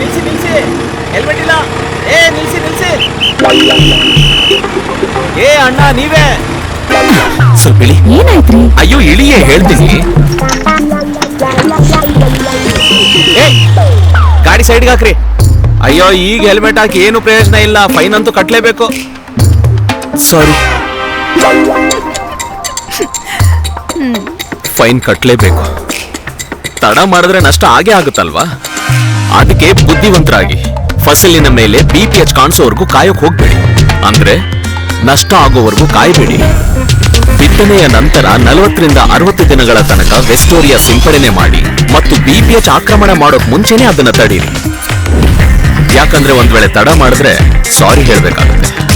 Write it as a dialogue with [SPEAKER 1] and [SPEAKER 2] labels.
[SPEAKER 1] ನಿಲ್ಸಿ ನಿಲ್ಸಿ. ಹೆಲ್ಮೆಟ್ ಇಲ್ಲ. ಏ ನಿಲ್ಸಿ ನಿಲ್ಸಿ. ಏ ಅಣ್ಣ ನೀವೇ.
[SPEAKER 2] ಸ್ವಲ್ಪ ಇಳಿ.
[SPEAKER 3] ಏನಾಯ್ತ್ರಿ?
[SPEAKER 2] ಅಯ್ಯೋ ಇಳಿಯೇ ಹೇಳ್ತೀನಿ.
[SPEAKER 1] ಏ ಗಾಡಿ ಸೈಡ್ಗೆ ಹಾಕ್ರಿ. ಅಯ್ಯೋ ಈಗ ಹೆಲ್ಮೆಟ್ ಹಾಕಿ ಏನು ಪ್ರಯೋಜನ ಇಲ್ಲ. ಫೈನ್ ಅಂತೂ ಕಟ್ಲೇಬೇಕು.
[SPEAKER 2] ಸಾರಿ ಫೈನ್ ಕಟ್ಲೇಬೇಕು. ತಡ ಮಾಡಿದ್ರೆ ನಷ್ಟ ಆಗೇ ಆಗುತ್ತಲ್ವಾ? ಅದಕ್ಕೆ ಬುದ್ಧಿವಂತರಾಗಿ. ಫಸಲಿನ ಮೇಲೆ ಬಿ ಪಿ ಎಚ್ ಕಾಣಿಸೋವರೆಗೂ ಕಾಯೋಕ್ ಹೋಗ್ಬೇಡಿ. ಅಂದ್ರೆ ನಷ್ಟ ಆಗೋವರೆಗೂ ಕಾಯಬೇಡಿ. ಬಿತ್ತನೆಯ ನಂತರ ನಲವತ್ತರಿಂದ ಅರವತ್ತು ದಿನಗಳ ತನಕ ವೆಸ್ಟೋರಿಯಾ ಸಿಂಪಡಣೆ ಮಾಡಿ ಮತ್ತು ಬಿ ಪಿ ಎಚ್ ಆಕ್ರಮಣ ಮಾಡೋಕ್ ಮುಂಚೆನೆ ಅದನ್ನ ತಡೀರಿ. ಯಾಕಂದ್ರೆ ಒಂದ್ ವೇಳೆ ತಡ ಮಾಡಿದ್ರೆ ಸಾರಿ ಹೇಳ್ಬೇಕಾಗುತ್ತೆ.